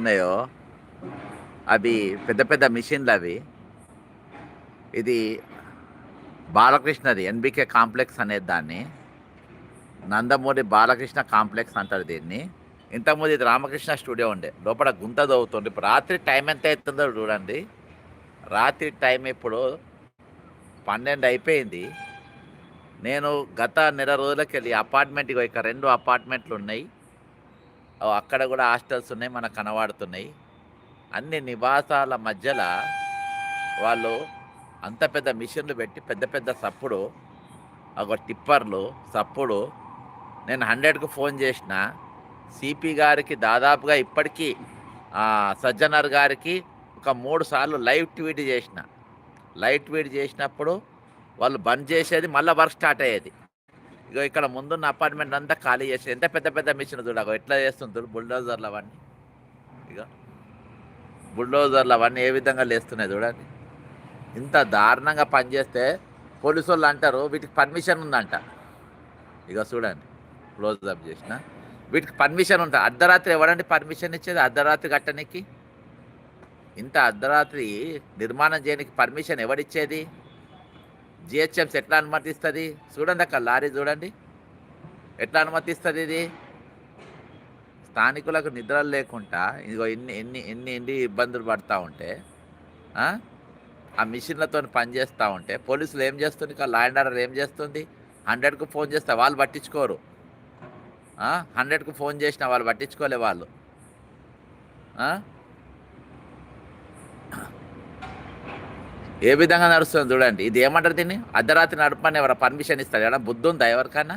ఉన్నాయో అవి పెద్ద పెద్ద మిషన్లు అవి. ఇది బాలకృష్ణది ఎన్బికే కాంప్లెక్స్ అనే దాన్ని. నందమూరి బాలకృష్ణ కాంప్లెక్స్ అంటారు దీన్ని. ఇంతకుముందు ఇది రామకృష్ణ స్టూడియో ఉండే. లోపల గుంత దవ్వుతుంది ఇప్పుడు రాత్రి టైం ఎంత అవుతుందో చూడండి. రాత్రి టైం ఇప్పుడు పన్నెండు అయిపోయింది. నేను గత నెల రోజులకి వెళ్ళి అపార్ట్మెంట్కి ఇక రెండు అపార్ట్మెంట్లు ఉన్నాయి. అక్కడ కూడా హాస్టల్స్ ఉన్నాయి మనకు కనబడుతున్నాయి. అన్ని నివాసాల మధ్యలో వాళ్ళు అంత పెద్ద మిషన్లు పెట్టి పెద్ద పెద్ద సప్పుడు ఒక టిప్పర్లు సప్పుడు. నేను హండ్రెడ్కు ఫోన్ చేసిన. సిపి గారికి దాదాపుగా ఇప్పటికీ సజ్జనర్ గారికి ఒక మూడు సార్లు లైవ్ ట్వీట్ చేసిన. లైవ్ ట్వీట్ చేసినప్పుడు వాళ్ళు బంద్ చేసేది మళ్ళీ వర్క్ స్టార్ట్ అయ్యేది. ఇగో ఇక్కడ ముందున్న అపార్ట్మెంట్ అంతా ఖాళీ చేసి ఎంత పెద్ద పెద్ద మిషన్ చూడగో ఎట్లా చేస్తుంటారు బుల్డోజర్లు అవన్నీ ఇక బుల్డోజర్లు అవన్నీ ఏ విధంగా లేస్తున్నాయి చూడండి. ఇంత దారుణంగా పనిచేస్తే పోలీసు వాళ్ళు అంటారు వీటికి పర్మిషన్ ఉందంట. ఇక చూడండి క్లోజ్ అప్ చేసిన. వీటికి పర్మిషన్ ఉంటుంది అర్ధరాత్రి ఎవరండి పర్మిషన్ ఇచ్చేది? అర్ధరాత్రి కట్టనికి? ఇంత అర్ధరాత్రి నిర్మాణం చేయడానికి పర్మిషన్ ఎవరిచ్చేది జిహెచ్ఎంస్ ఎట్లా అనుమతిస్తుంది? చూడండి అక్కడ లారీ చూడండి. ఎట్లా అనుమతిస్తుంది ఇది? స్థానికులకు నిద్రలు లేకుండా ఇదిగో ఎన్ని ఎన్ని ఎన్ని ఎన్ని ఇబ్బందులు పడుతూ ఉంటే ఆ? మిషన్లతో పనిచేస్తూ ఉంటే పోలీసులు ఏం చేస్తుంది? లా అండ్ ఆర్డర్ ఏం చేస్తుంది? హండ్రెడ్కు ఫోన్ చేస్తే వాళ్ళు పట్టించుకోరు. హండ్రెడ్కు ఫోన్ చేసిన వాళ్ళు పట్టించుకోలే వాళ్ళు. ఏ విధంగా నడుస్తుంది చూడండి. ఇది ఏమంటారు దీన్ని? అర్ధరాత్రి నడపని ఎవరు పర్మిషన్ ఇస్తారు? ఏడా బుద్ధి ఉందా ఎవరికన్నా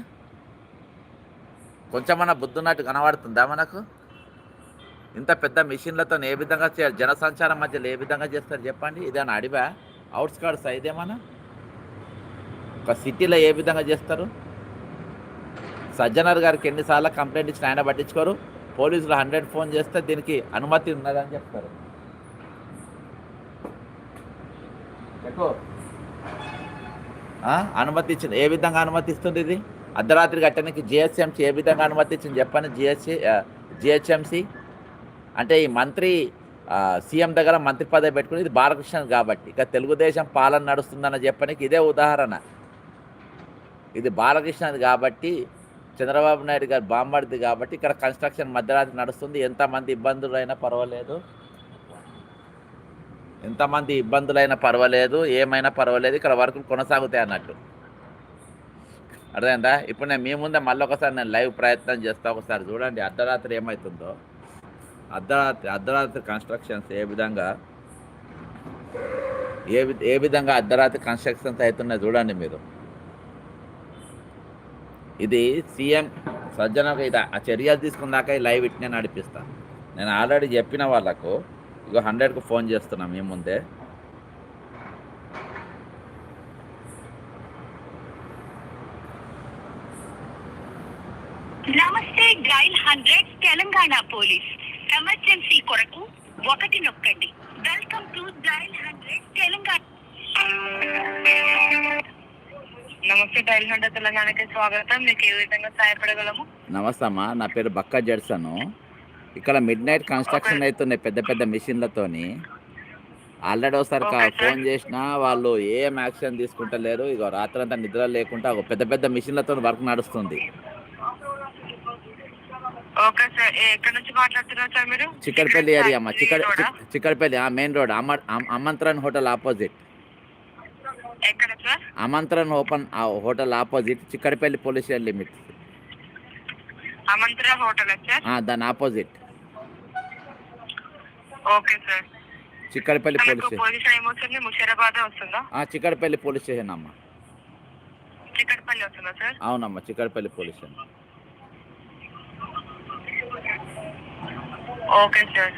కొంచెమన్నా బుద్ధి ఉన్నట్టు కనబడుతుందా మనకు? ఇంత పెద్ద మిషన్లతో ఏ విధంగా చేయాలి? జనసంచారం మధ్యలో ఏ విధంగా చేస్తారు చెప్పండి. ఇదేనా అడివా? అవుట్స్కర్ట్స్ ఇదేమన్నా ఒక సిటీలో ఏ విధంగా చేస్తారు? సజ్జనర్ గారికి ఎన్నిసార్లు కంప్లైంట్ ఇచ్చిన ఆయన పట్టించుకోరు. పోలీసులు హండ్రెడ్ ఫోన్ చేస్తే దీనికి అనుమతి ఉన్నదని చెప్తారు. ఎక్కువ అనుమతి ఏ విధంగా అనుమతిస్తుంది ఇది? అర్ధరాత్రి కట్టడానికి జిహెచ్ఎంసీ ఏ విధంగా అనుమతించింది చెప్పండి? GHC GHMC? అంటే ఈ మంత్రి సీఎం దగ్గర మంత్రి పదవి పెట్టుకుని ఇది బాలకృష్ణ కాబట్టి ఇక తెలుగుదేశం పాలన నడుస్తుందని చెప్పడానికి ఇదే ఉదాహరణ. ఇది బాలకృష్ణది కాబట్టి చంద్రబాబు నాయుడు గారు బాంబడిది కాబట్టి ఇక్కడ కన్స్ట్రక్షన్ మధ్యరాత్రి నడుస్తుంది. ఎంతమంది ఇబ్బందులు అయినా పర్వాలేదు. ఎంతమంది ఇబ్బందులైనా పర్వాలేదు ఏమైనా పర్వాలేదు ఇక్కడ వర్కులు కొనసాగుతాయి అన్నట్టు. అర్థమైందా? ఇప్పుడు నేను మీ ముందే మళ్ళీ ఒకసారి నేను లైవ్ ప్రయత్నం చేస్తా ఒకసారి చూడండి అర్ధరాత్రి ఏమవుతుందో అర్ధరాత్రి అర్ధరాత్రి కన్స్ట్రక్షన్స్ ఏ విధంగా ఏ వి- ఏ విధంగా అర్ధరాత్రి కన్స్ట్రక్షన్స్ అవుతున్నాయి చూడండి మీరు. ఇది సీఎం సజ్జనకు ఇది ఆ చర్యలు తీసుకున్నాక ఈ లైవ్ ఇట్నే నడిపిస్తాను నేను ఆల్రెడీ చెప్పిన వాళ్ళకు ఇగో హండ్రెడ్కు ఫోన్ చేస్తున్నా మీ ముందే. నమస్తే dial hundred Telangana police. Emergency కొరకు ఒకటి నొక్కండి. Welcome to dial hundred Telangana. నమస్తే డైల్ హండ్రెడ్ తెలంగాణకి స్వాగతం. మీకు ఏ విధంగా సహాయపడగలము? నమస్తే అమ్మా నా పేరు బక్క జడ్సను ఇక్కడ మిడ్ నైట్ కన్స్ట్రక్షన్ అవుతున్నాయి పెద్ద పెద్ద మిషన్లతోని ఆల్రెడీ ఒకసారి. ఫోన్ చేసినా వాళ్ళు ఏం యాక్షన్ తీసుకుంటలేరు. ఇక రాత్రంతా నిద్ర లేకుండా ఒక పెద్ద పెద్ద మిషన్లతో వర్క్ నడుస్తుంది. చిక్కడపల్లి ఏరియా అమ్మ చిక్కడ చిక్కడపల్లి మెయిన్ రోడ్ అమ అమ- Amantran hotel opposite Amantran open hotel opposite Chikkadpally police station limit. దాని opposite okay sir. Chikkadpally police position ఏమొస్తుంది ముషీరాబాద్ వస్తుందా? ఆ, చిక్కడపల్లి పోలీస్ స్టేషన్ అమ్మ చిక్కడపల్లి వస్తుందా సార్? అవునమ్మా Chikkadpally police station. Okay sir.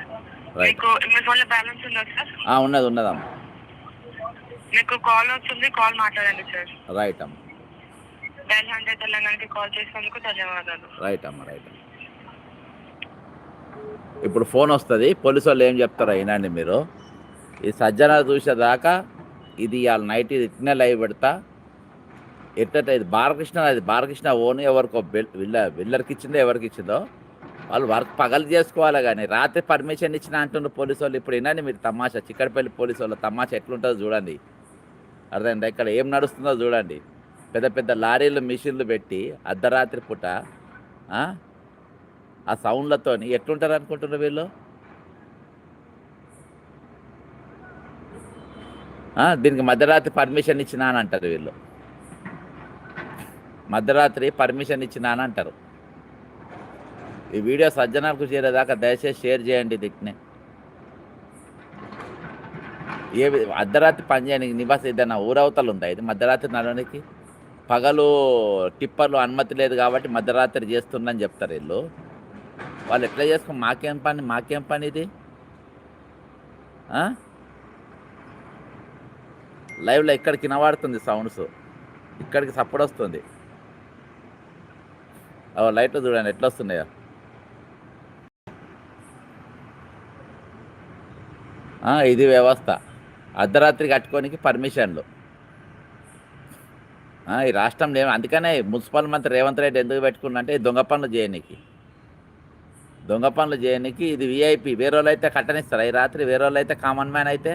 మీకు మీ ఫోన్లో బ్యాలెన్స్ ఉందా సార్? ఆ, ఉన్నది ఉన్నదమ్మా. మీకు కాల్ వస్తుంది కాల్ మాట్లాడండి సార్. రైట్ అమ్మ. డైల్ హండ్రెడ్ తెలంగాణకి కాల్ చేసినందుకు ధన్యవాదాలు. రైట్ అమ్మ రైట్ అమ్మ. ఇప్పుడు ఫోన్ వస్తుంది. పోలీసు వాళ్ళు ఏం చెప్తారో అయినాండి మీరు. ఈ సజ్జన చూసేదాకా ఇది వాళ్ళ నైట్ ఇది ఇట్నే లైవ్ పెడతా. ఎట్ట ఇది బాలకృష్ణ అది బాలకృష్ణ ఓన్ ఎవరికో బిల్- విల్ల విల్లర్కి ఇచ్చిందో ఎవరికి ఇచ్చిందో వాళ్ళు వర్క్ పగలు చేసుకోవాలి కానీ రాత్రి పర్మిషన్ ఇచ్చిన అంటున్నారు పోలీసు వాళ్ళు. ఇప్పుడు వినండి మీరు తమాషా చిక్కడపల్లి పోలీసు వాళ్ళ తమాషా ఎట్లుంటుందో చూడండి. అర్థమైందా? ఇక్కడ ఏం నడుస్తుందో చూడండి. పెద్ద పెద్ద లారీలు మిషన్లు పెట్టి అర్ధరాత్రి పూట ఆ? సౌండ్లతో ఎట్లుంటారు అనుకుంటున్నారు వీళ్ళు? దీనికి మధ్యరాత్రి పర్మిషన్ ఇచ్చినా అని అంటారు వీళ్ళు. మధ్యరాత్రి పర్మిషన్ ఇచ్చినా అని అంటారు. ఈ వీడియో సజ్జనాలకు చేరేదాకా దయచేసి షేర్ చేయండి దిక్నే ఏ అర్ధరాత్రి పని చేయడానికి ఏదైనా ఊరవతలు ఉందా ఇది మధ్యరాత్రి నడవడానికి? పగలు టిప్పర్లు అనుమతి లేదు కాబట్టి మధ్యరాత్రి చేస్తుందని చెప్తారు వీళ్ళు. వాళ్ళు ఎట్లా చేసుకో మాకేం పని మాకేం పని ఇది? లైవ్లో ఇక్కడికి వినబడుతుంది సౌండ్స్? ఇక్కడికి సపోర్ట్ వస్తుంది. ఓ లైట్లు చూడండి ఎట్లా వస్తున్నాయో ఇది వ్యవస్థ. అర్ధరాత్రి కట్టుకోనికి పర్మిషన్లు. ఈ రాష్ట్రంలో ఏమి అందుకనే మున్సిపల్ మంత్రి రేవంత్ రెడ్డి ఎందుకు పెట్టుకున్నంటే అంటే దొంగ పనులు చేయనీకి. దొంగ పనులు చేయడానికి ఇది విఐపి వేరే వాళ్ళు అయితే కట్టనిస్తారు. ఈ రాత్రి వేరే వాళ్ళు అయితే కామన్ మ్యాన్ అయితే.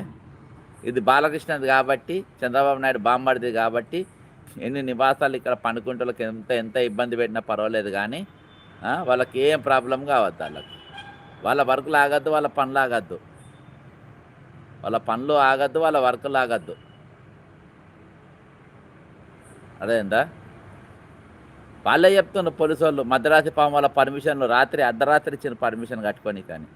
ఇది బాలకృష్ణది కాబట్టి చంద్రబాబు నాయుడు బాంబడిది కాబట్టి ఎన్ని నివాసాలు ఇక్కడ పండుకుంటలకు ఎంత ఎంత ఇబ్బంది పెట్టినా పర్వాలేదు కానీ వాళ్ళకి ఏం ప్రాబ్లం కావద్దు వాళ్ళకి. వాళ్ళ వర్కులు ఆగద్దు వాళ్ళ పనులు ఆగద్దు వాళ్ళ పనులు ఆగద్దు వాళ్ళ వర్కులు ఆగద్దు అదేందా వాళ్ళే చెప్తున్నారు పోలీసు వాళ్ళు మధ్యరాత్రి పాము వాళ్ళ పర్మిషన్లు రాత్రి అర్ధరాత్రి ఇచ్చిన పర్మిషన్ కట్టుకొని కానీ.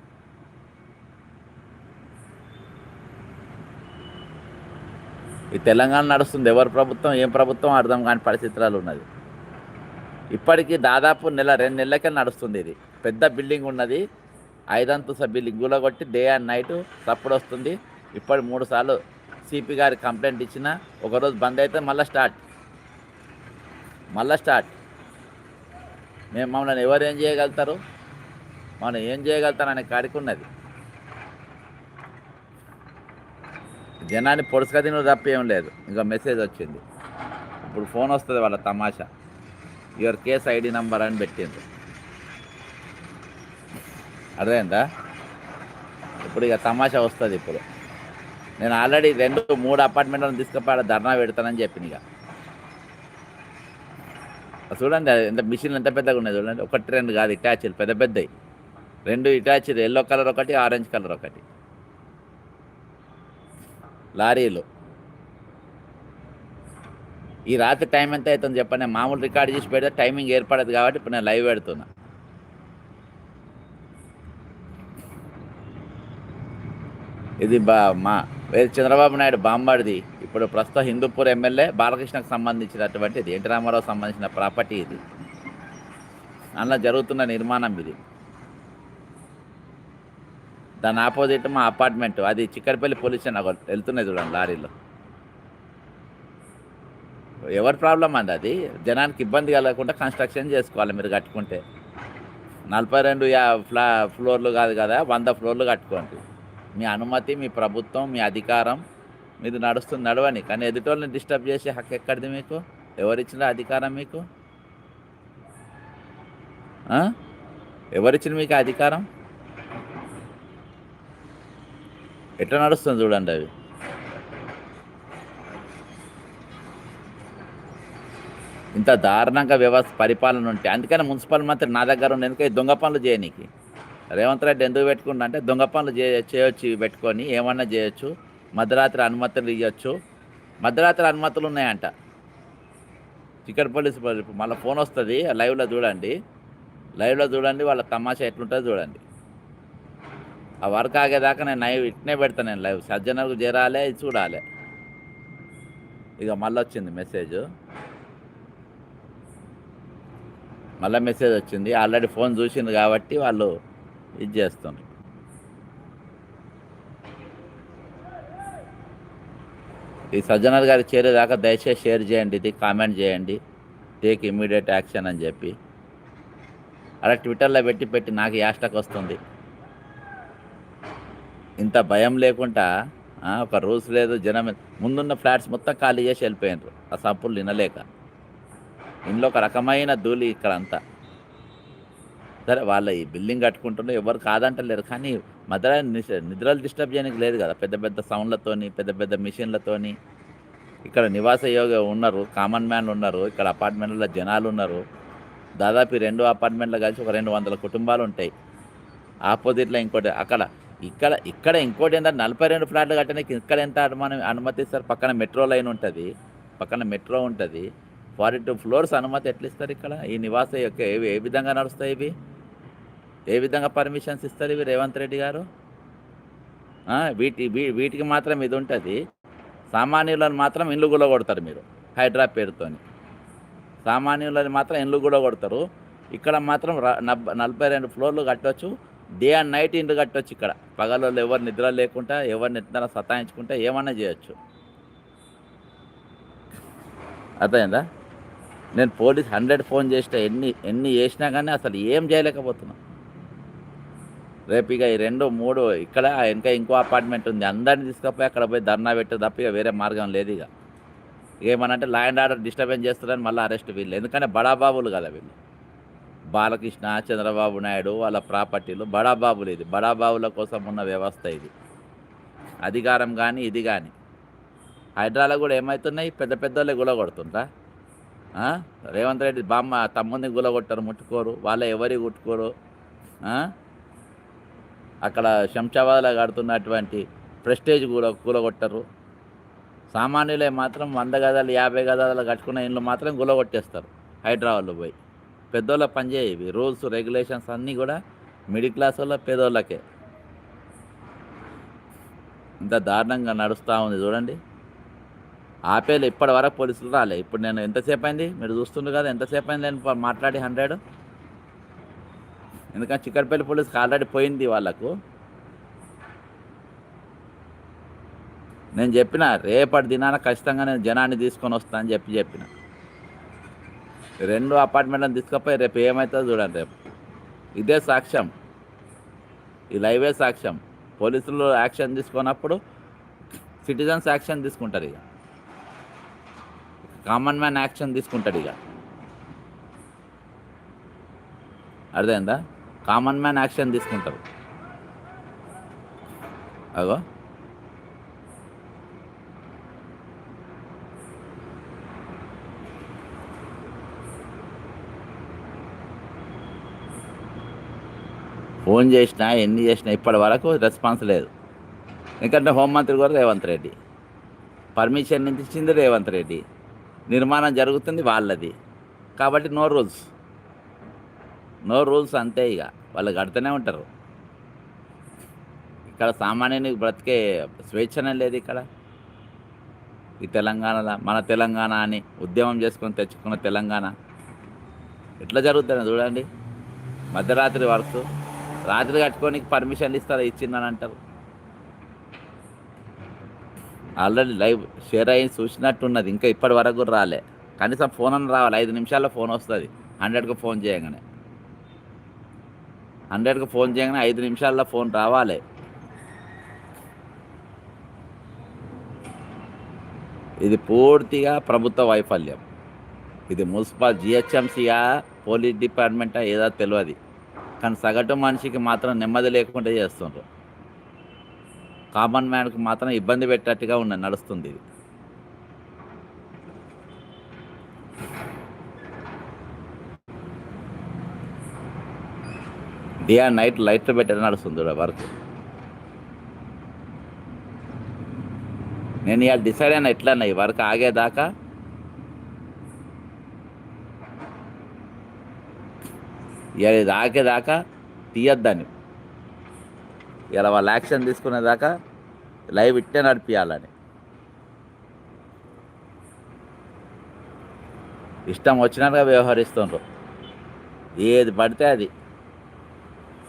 ఈ తెలంగాణ నడుస్తుంది ఎవరు ప్రభుత్వం ఏం ప్రభుత్వం అర్థం కాని పరిస్థితులు ఉన్నది. ఇప్పటికీ దాదాపు నెల రెండు నెలలకే నడుస్తుంది ఇది. పెద్ద బిల్డింగ్ ఉన్నది ఐదంతస బిల్డింగ్ కొట్టి డే అండ్ నైట్ సప్పుడు వస్తుంది. ఇప్పటి మూడు సార్లు సిపి గారి కంప్లైంట్ ఇచ్చిన ఒకరోజు బంద్ అయితే మళ్ళీ స్టార్ట్. మళ్ళీ స్టార్ట్. మేము మమ్మల్ని ఎవరు ఏం చేయగలుగుతారు? మనం ఏం చేయగలుగుతారు అనే కాడికి ఉన్నది. జనాన్ని పొడుసుక తిన తప్ప ఏం లేదు. ఇంకా మెసేజ్ వచ్చింది. ఇప్పుడు ఫోన్ వస్తుంది వాళ్ళ తమాషా. యువర్ కేస్ ఐడి నంబర్ అని పెట్టింది అర్థమైందా? ఇప్పుడు ఇక తమాషా వస్తుంది ఇప్పుడు. నేను ఆల్రెడీ రెండు మూడు అపార్ట్మెంట్లను తీసుకుపోయి ధర్నా పెడతానని చెప్పిన ఇక. చూడండి అది ఎంత మిషన్ ఎంత పెద్దగా ఉన్నాయి చూడండి. ఒకటి రెండు కాదు ఇటాచీలు పెద్ద పెద్దవి. రెండు ఇటాచీలు ఎల్లో కలర్ ఒకటి ఆరెంజ్ కలర్ ఒకటి. లారీలు. ఈ రాత్రి టైం ఎంత అవుతుంది చెప్పండి. మామూలు రికార్డ్ చేసి పెడితే టైమింగ్ ఏర్పడదు కాబట్టి ఇప్పుడు నేను లైవ్ పెడుతున్నా. ఇది బా మా వేరే చంద్రబాబు నాయుడు బాంబాడిది ఇప్పుడు ప్రస్తుతం హిందూపూర్ ఎమ్మెల్యే బాలకృష్ణకు సంబంధించినటువంటిది ఎన్టీ రామారావు సంబంధించిన ప్రాపర్టీ ఇది. అందులో జరుగుతున్న నిర్మాణం ఇది. దాని ఆపోజిట్ మా అపార్ట్మెంట్ అది చిక్కడపల్లి పోలీస్ స్టేషన్ వెళ్తున్నాయి చూడండి లారీలో. ఎవరి ప్రాబ్లం అండి అది? జనానికి ఇబ్బంది కలగకుండా కన్స్ట్రక్షన్ చేసుకోవాలి మీరు కట్టుకుంటే. నలభై రెండు యా ఫ్లా ఫ్లోర్లు కాదు కదా వంద ఫ్లోర్లు కట్టుకోండి. మీ అనుమతి మీ ప్రభుత్వం మీ అధికారం మీరు నడుస్తుంది నడవని. కానీ ఎదుటోళ్ళని డిస్టర్బ్ చేసే హక్కు ఎక్కడిది మీకు? ఎవరిచ్చిన అధికారం మీకు? ఎవరిచ్చిన మీకు అధికారం? ఎట్లా నడుస్తుంది చూడండి అవి. ఇంత దారుణంగా వ్యవస్థ పరిపాలన ఉంటే అందుకని మున్సిపల్ మంత్రి నా దగ్గర ఉండి ఎందుకంటే దొంగ పనులు చేయనీకి? రేవంత్ రెడ్డి ఎందుకు పెట్టుకున్నా అంటే దొంగ పనులు చేయొచ్చు ఇవి పెట్టుకొని ఏమన్నా చేయొచ్చు. మధ్యరాత్రి అనుమతులు ఇవ్వచ్చు మధ్యరాత్రి అనుమతులు ఉన్నాయంట. చికెన్ మళ్ళీ ఫోన్ వస్తుంది లైవ్లో చూడండి. లైవ్లో చూడండి వాళ్ళ తమాషా ఎట్లుంటుందో చూడండి. ఆ వర్క్ ఆగేదాకా నేను లైవ్ ఇట్నే పెడతాను నేను లైవ్. సజ్జనకు చేరాలే ఇది చూడాలి. ఇక మళ్ళీ వచ్చింది మెసేజ్. మళ్ళీ మెసేజ్ వచ్చింది. ఆల్రెడీ ఫోన్ చూసింది కాబట్టి వాళ్ళు ఇది చేస్తున్నారు ఈ సజ్జనర్ గారి చేరేదాకా దయచేసి షేర్ చేయండి ఇది కామెంట్ చేయండి టేక్ ఇమీడియట్ యాక్షన్ అని చెప్పి. అలా ట్విట్టర్లో పెట్టి పెట్టి నాకు యాస్టక్ వస్తుంది. ఇంత భయం లేకుండా ఒక రూల్స్ లేదు జనం ముందున్న ఫ్లాట్స్ మొత్తం ఖాళీ చేసి వెళ్ళిపోయినారు ఆ సంపులు వినలేక ఇంట్లో ఒక రకమైన ధూళి ఇక్కడ అంతా సరే వాళ్ళ ఈ బిల్డింగ్ కట్టుకుంటున్నారు ఎవరు కాదంటలేరు. కానీ మధ్య నిద్రలు డిస్టర్బ్ చేయడానికి లేదు కదా. పెద్ద పెద్ద సౌండ్లతోని పెద్ద పెద్ద మిషన్లతోని. ఇక్కడ నివాస యోగ ఉన్నారు కామన్ మ్యాన్లు ఉన్నారు ఇక్కడ అపార్ట్మెంట్లలో జనాలు ఉన్నారు. దాదాపు రెండు అపార్ట్మెంట్లు కలిసి ఒక రెండు వందల కుటుంబాలు ఉంటాయి. ఆపోజిట్లో ఇంకోటి అక్కడ ఇక్కడ ఇక్కడ ఇంకోటి ఏంటంటే నలభై రెండు ఫ్లాట్లు కట్టడానికి ఇక్కడ ఎంత అనుమానం అనుమతిస్తారు? పక్కన మెట్రో లైన్ ఉంటుంది. పక్కన మెట్రో ఉంటుంది. ఫార్టీ టూ ఫ్లోర్స్ అనుమతి ఎట్లా ఇస్తారు ఇక్కడ? ఈ నివాస యొక్క ఏవి ఏ విధంగా నడుస్తాయి ఇవి? ఏ విధంగా పర్మిషన్స్ ఇస్తారు ఇవి రేవంత్ రెడ్డి గారు? వీటి వీ- వీటికి మాత్రం ఇది ఉంటుంది. సామాన్యులను మాత్రం ఇల్లు కూడా కొడతారు మీరు హైడ్రా పేరుతోని. సామాన్యులని మాత్రం ఇల్లు కూడా కొడతారు ఇక్కడ మాత్రం నలభై రెండు ఫ్లోర్లు కట్టవచ్చు డే అండ్ నైట్ ఇండ్లు కట్టొచ్చు ఇక్కడ. పగలలో ఎవరు నిద్ర లేకుండా ఎవరిని నిద్ర సతాయించుకుంటే ఏమన్నా చేయొచ్చు. అర్థమైందా? నేను పోలీస్ హండ్రెడ్ ఫోన్ చేసిన ఎన్ని ఎన్ని చేసినా కానీ అసలు ఏం చేయలేకపోతున్నా. రేపు ఇక ఈ రెండు మూడు ఇక్కడ ఇంకా ఇంకో అపార్ట్మెంట్ ఉంది. అందరిని తీసుకుపోయి అక్కడ పోయి ధర్నా పెట్టే తప్ప ఇక వేరే మార్గం లేదు ఇక. ఏమనంటే లా అండ్ ఆర్డర్ డిస్టర్బెన్స్ చేస్తారని మళ్ళీ అరెస్ట్ వీళ్ళు. ఎందుకంటే బడాబాబులు కదా వీళ్ళు. బాలకృష్ణ చంద్రబాబు నాయుడు వాళ్ళ ప్రాపర్టీలు బడాబాబులు ఇది. బడాబాబుల కోసం ఉన్న వ్యవస్థ ఇది. అధికారం కానీ ఇది కానీ హైదరాబాద్ కూడా ఏమవుతున్నాయి పెద్ద పెద్ద వాళ్ళే గులగొడుతుంటా రేవంత్ రెడ్డి బామ్మ తమ్ముని గులగొట్టరు ముట్టుకోరు వాళ్ళ ఎవరి కుట్టుకోరు అక్కడ శంషాబాద్లో కడుతున్నటువంటి ప్రెస్టేజ్ కూల కూలగొట్టరు సామాన్యులే మాత్రం వంద గదాలు యాభై గదాలు కట్టుకున్న ఇండ్లు మాత్రం గులగొట్టేస్తారు హైదరాబాద్లో పోయి. పెద్దోళ్ళ పనిచేయవి రూల్స్ రెగ్యులేషన్స్ అన్నీ కూడా మిడిల్ క్లాస్ వాళ్ళ పేదోళ్ళకే. ఇంత దారుణంగా నడుస్తూ ఉంది చూడండి. ఆపేలు ఇప్పటి వరకు పోలీసులు రాలే. ఇప్పుడు నేను ఎంతసేపు అయింది? మీరు చూస్తుండ్రు కదా ఎంతసేపు అయింది నేను మాట్లాడి హండ్రెడ్? ఎందుకంటే చిక్కడపల్లి పోలీస్కి ఆల్రెడీ పోయింది వాళ్ళకు. నేను చెప్పిన రేపటి దినాన ఖచ్చితంగా నేను జనాన్ని తీసుకొని వస్తాను అని చెప్పి చెప్పిన. రెండు అపార్ట్మెంట్లను తీసుకపోయి రేపు ఏమవుతుందో చూడండి రేపు. ఇదే సాక్ష్యం. ఈ లైవే సాక్ష్యం. పోలీసులు యాక్షన్ తీసుకున్నప్పుడు సిటిజన్స్ యాక్షన్ తీసుకుంటారు ఇక. కామన్ మ్యాన్ యాక్షన్ తీసుకుంటాడు ఇక. అర్థమైందా? కామన్ మ్యాన్ యాక్షన్ తీసుకుంటారు అగో. ఫోన్ చేసినా ఎన్ని చేసినా ఇప్పటి వరకు రెస్పాన్స్ లేదు. ఎందుకంటే హోంమంత్రి కూడా రేవంత్ రెడ్డి. పర్మిషన్ నుంచి ఇచ్చింది రేవంత్ రెడ్డి. నిర్మాణం జరుగుతుంది వాళ్ళది. కాబట్టి నో రూల్స్ నో రూల్స్ అంతే ఇక వాళ్ళు కడుతూనే ఉంటారు. ఇక్కడ సామాన్యునికి బ్రతికే స్వేచ్ఛనే లేదు ఇక్కడ. ఈ తెలంగాణలో మన తెలంగాణ అని ఉద్యమం చేసుకొని తెచ్చుకున్న తెలంగాణ. ఎట్లా జరుగుతుంది చూడండి. మధ్యరాత్రి వరకు రాత్రి కట్టుకోనికి పర్మిషన్లు ఇస్తారా ఇచ్చిందని అంటారు ఆల్రెడీ లైవ్ షేర్ అయ్యి చూసినట్టున్నది. ఇంకా ఇప్పటి వరకు కూడా రాలే. కనీసం ఫోన్ అని రావాలి. ఐదు నిమిషాల్లో ఫోన్ వస్తుంది. హండ్రెడ్కి ఫోన్ చేయగానే. హండ్రెడ్కి ఫోన్ చేయగానే ఐదు నిమిషాల్లో ఫోన్ రావాలి. ఇది పూర్తిగా ప్రభుత్వ వైఫల్యం. ఇది మున్సిపల్ జిహెచ్ఎంసీయా పోలీస్ డిపార్ట్మెంటా ఏదో తెలియదు. కానీ సగటు మనిషికి మాత్రం నెమ్మది లేకుండా చేస్తుండ్రు. కామన్ మ్యాన్కి మాత్రం ఇబ్బంది పెట్టేట్టుగా ఉన్న నడుస్తుంది ఇది. డే అండ్ నైట్ లైట్లు పెట్టడం నడుస్తుంది వర్క్. నేను ఇవాళ డిసైడ్ అయినా ఎట్లన్నా ఈ వర్క్ ఆగేదాకా ఇవాళ ఇది ఆగేదాకా తీయద్దాన్ని ఇలా వాళ్ళు యాక్షన్ తీసుకునేదాకా లైవ్ ఇట్టే నడిపించాలని ఇష్టం వచ్చినట్టుగా వ్యవహరిస్తుండ్రు. ఏది పడితే అది.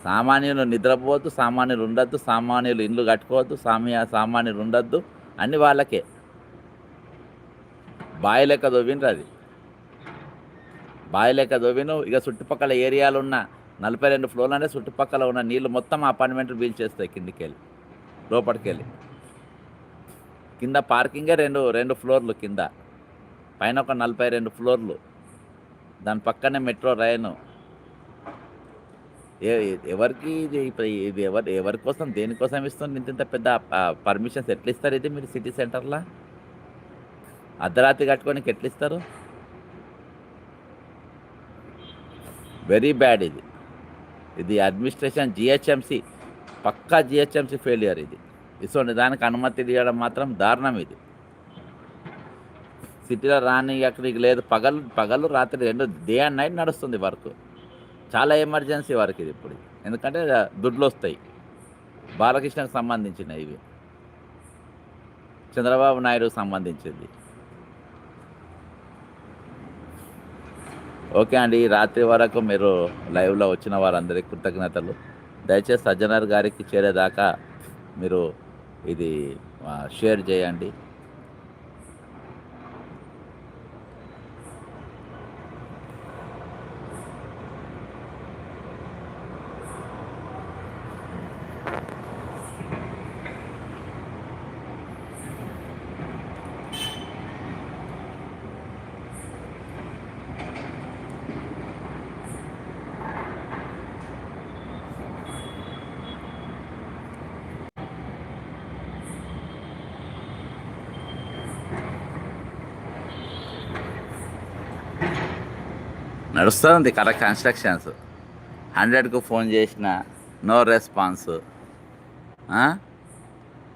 సామాన్యులు నిద్రపోవద్దు సామాన్యులు ఉండొద్దు సామాన్యులు ఇండ్లు కట్టుకోవద్దు సామ్య సామాన్యులు ఉండొద్దు అన్ని వాళ్ళకే. బావి లెక్క దొవ్వినరు అది. బావి లెక్క దొవ్విను ఇక చుట్టుపక్కల ఏరియాలు ఉన్న నలభై రెండు ఫ్లోర్లు అంటే చుట్టుపక్కల ఉన్న నీళ్ళు మొత్తం అపార్ట్మెంట్లు పీల్చేస్తాయి కిందికి వెళ్ళి లోపలికి వెళ్ళి కింద పార్కింగే రెండు రెండు ఫ్లోర్లు కింద. పైన ఒక నలభై రెండు ఫ్లోర్లు. దాని పక్కనే మెట్రో రైను. ఏ- ఎవరికి ఇది ఇది ఎవరు ఎవరి కోసం దేనికోసం ఇస్తుంది ఇంత ఇంత పెద్ద పర్మిషన్స్ ఎట్లా ఇస్తారు ఇది మీరు సిటీ సెంటర్లో? అర్ధరాత్రి కట్టుకొని ఎట్లా ఇస్తారు వెరీ బ్యాడ్ ఇది. ఇది అడ్మినిస్ట్రేషన్ జిహెచ్ఎంసి పక్కా జిహెచ్ఎంసి ఫెయిలియర్ ఇది. ఇటువంటి దానికి అనుమతి ఇవ్వడం మాత్రం దారుణం ఇది. సిటీలో రాని అక్కడికి లేదు. పగలు పగలు రాత్రి రెండు డే అండ్ నైట్ నడుస్తుంది వర్క్. చాలా ఎమర్జెన్సీ వర్క్ ఇది ఇప్పుడు. ఎందుకంటే దుడ్లు వస్తాయి. బాలకృష్ణకు సంబంధించిన ఇవి చంద్రబాబు నాయుడుకు సంబంధించింది. ఓకే అండి రాత్రి వరకు మీరు లైవ్లో వచ్చిన వారందరికీ కృతజ్ఞతలు. దయచేసి సజ్జనర్ గారికి చేరేదాకా మీరు ఇది షేర్ చేయండి. నడుస్తుంది కరెక్ట్ కన్స్ట్రక్షన్స్. హండ్రెడ్కు ఫోన్ చేసిన నో రెస్పాన్స్.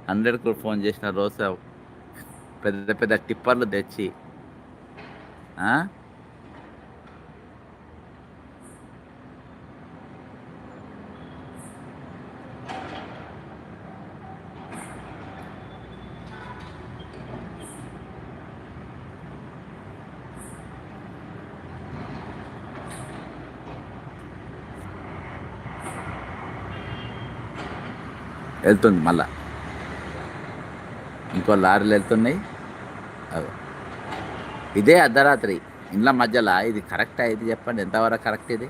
హండ్రెడ్కు ఫోన్ చేసిన రోజు పెద్ద పెద్ద టిప్పర్లు తెచ్చి వెళ్తుంది మళ్ళా. ఇంకో లారీలు వెళ్తున్నాయి. ఇదే అర్ధరాత్రి. ఇండ్ల మధ్యలో. ఇది కరెక్టా ఇది చెప్పండి. ఎంతవరకు కరెక్ట్ ఇది?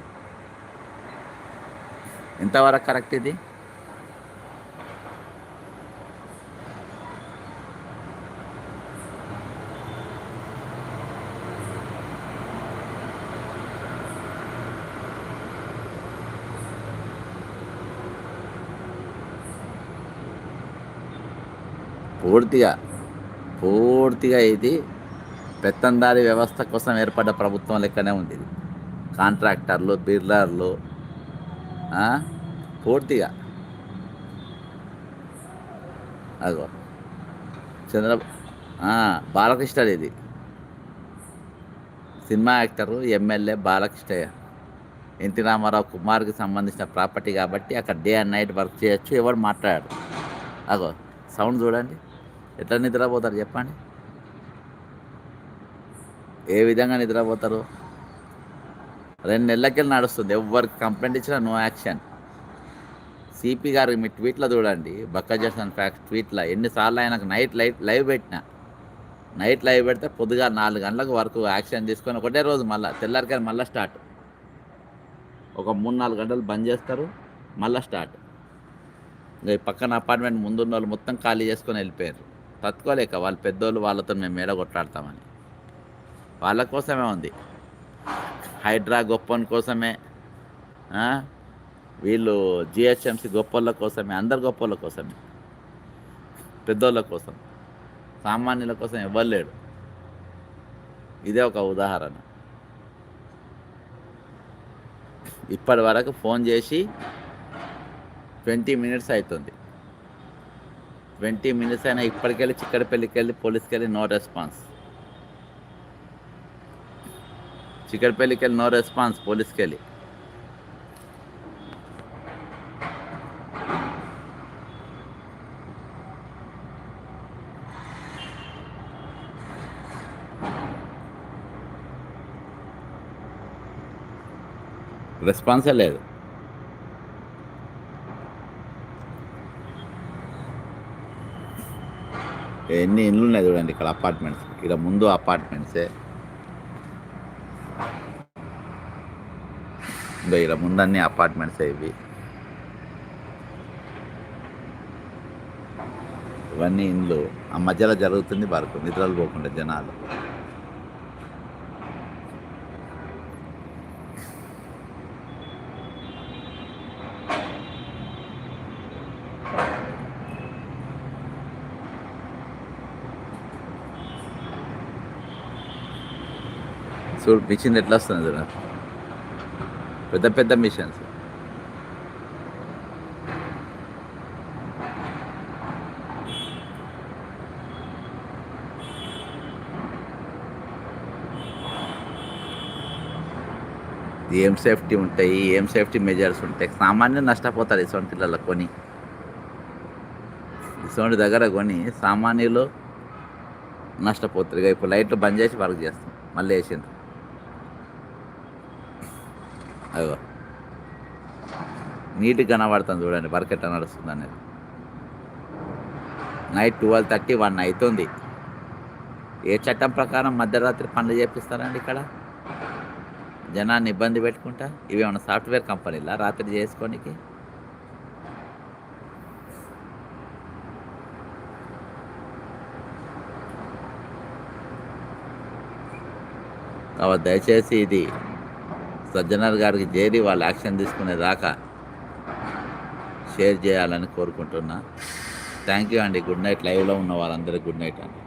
ఎంతవరకు కరెక్ట్ ఇది? పూర్తిగా పూర్తిగా ఇది పెత్తందారి వ్యవస్థ కోసం ఏర్పడ్డ ప్రభుత్వం లెక్కనే ఉంది ఇది. కాంట్రాక్టర్లు బిర్లర్లు పూర్తిగా. అగో చంద్ర బాలకృష్ణ ఇది. Cinema actor MLA Balakrishnayya. NT Ramarao కుమార్కి సంబంధించిన ప్రాపర్టీ కాబట్టి అక్కడ డే అండ్ నైట్ వర్క్ చేయొచ్చు ఎవరు మాట్లాడారు అగో సౌండ్ చూడండి. ఎట్లా నిద్రపోతారు చెప్పండి? ఏ విధంగా నిద్రపోతారు? రెండు నెలలకెళ్ళి నడుస్తుంది. ఎవరికి కంప్లైంట్ ఇచ్చినా నో యాక్షన్. సిపి గారు మీ ట్వీట్లో చూడండి. బక్క చేసిన ఫ్యాక్ట్ ట్వీట్లో ఎన్నిసార్లు ఆయనకు నైట్ లైట్ లైవ్ పెట్టిన. నైట్ లైవ్ పెడితే పొద్దుగా నాలుగు గంటలకు వరకు యాక్షన్ తీసుకొని ఒకటే రోజు మళ్ళీ తెల్లారికాయ మళ్ళీ స్టార్ట్. ఒక మూడు నాలుగు గంటలు బంద్ చేస్తారు మళ్ళీ స్టార్ట్. పక్కన అపార్ట్మెంట్ ముందున్న వాళ్ళు మొత్తం ఖాళీ చేసుకొని వెళ్ళిపోయారు. తట్టుకోలేక వాళ్ళు పెద్దోళ్ళు వాళ్ళతో మేము మేడ కొట్లాడతామని వాళ్ళ కోసమే ఉంది. హైడ్రా గొప్పని కోసమే వీళ్ళు జిహెచ్ఎంసి గొప్పల కోసమే అందరు గొప్పల కోసమే. పెద్దోళ్ళ కోసం. సామాన్యుల కోసం ఇవ్వలేడు లేడు ఇదే ఒక ఉదాహరణ. ఇప్పటి వరకు ఫోన్ చేసి ట్వంటీ మినిట్స్ అవుతుంది ట్వంటీ మినిట్స్ అయినా ఇప్పటికెళ్ళి చిక్కడపల్లికి వెళ్ళి పోలీస్కి వెళ్ళి నో రెస్పాన్స్. చిక్కడపల్లికి వెళ్ళి నో రెస్పాన్స్ పోలీస్కి వెళ్ళి రెస్పాన్సే లేదు. ఎన్ని ఇండ్లు ఉన్నాయి చూడండి ఇక్కడ అపార్ట్మెంట్స్ ఇక్కడ ముందు అపార్ట్మెంట్సే ఇంకా ఇక్కడ ముందన్నీ అపార్ట్మెంట్స్ అపార్ట్మెంట్సే ఇవి. ఇవన్నీ ఇండ్లు. ఆ మధ్యలో జరుగుతుంది వరకు నిద్రలు పోకుండా జనాలు. చూడు మిషన్ ఎట్లా వస్తుంది చూడ. పెద్ద పెద్ద మిషన్స్. ఏం సేఫ్టీ ఉంటాయి ఏం సేఫ్టీ మెజర్స్ ఉంటాయి. సామాన్యం నష్టపోతారు ఇటువంటి కొని. ఇటువంటి దగ్గర కొని సామాన్యులు నష్టపోతారు. ఇక ఇప్పుడు లైట్లు బంద్ చేసి వర్క్ చేస్తాం. మళ్ళీ వేసిండ్రు. అదిగో. నీట్గా కనబడుతుంది చూడండి బర్కెట్ నడుస్తుంది అనేది. నైట్ ట్వెల్వ్ థర్టీ వన్ అవుతుంది. ఏ చట్టం ప్రకారం మధ్యరాత్రి పనులు చేపిస్తారండి ఇక్కడ? జనాన్ని ఇబ్బంది పెట్టుకుంటా? ఇవి ఏమైనా సాఫ్ట్వేర్ కంపెనీలా రాత్రి చేసుకోనికి? కాబట్టి దయచేసి ఇది సజ్జనర్ గారికి చేరి వాళ్ళు యాక్షన్ తీసుకునే దాకా షేర్ చేయాలని కోరుకుంటున్నా. థ్యాంక్ యూ అండి. Good night. లైవ్లో ఉన్న వాళ్ళందరికీ గుడ్ నైట్ అండి.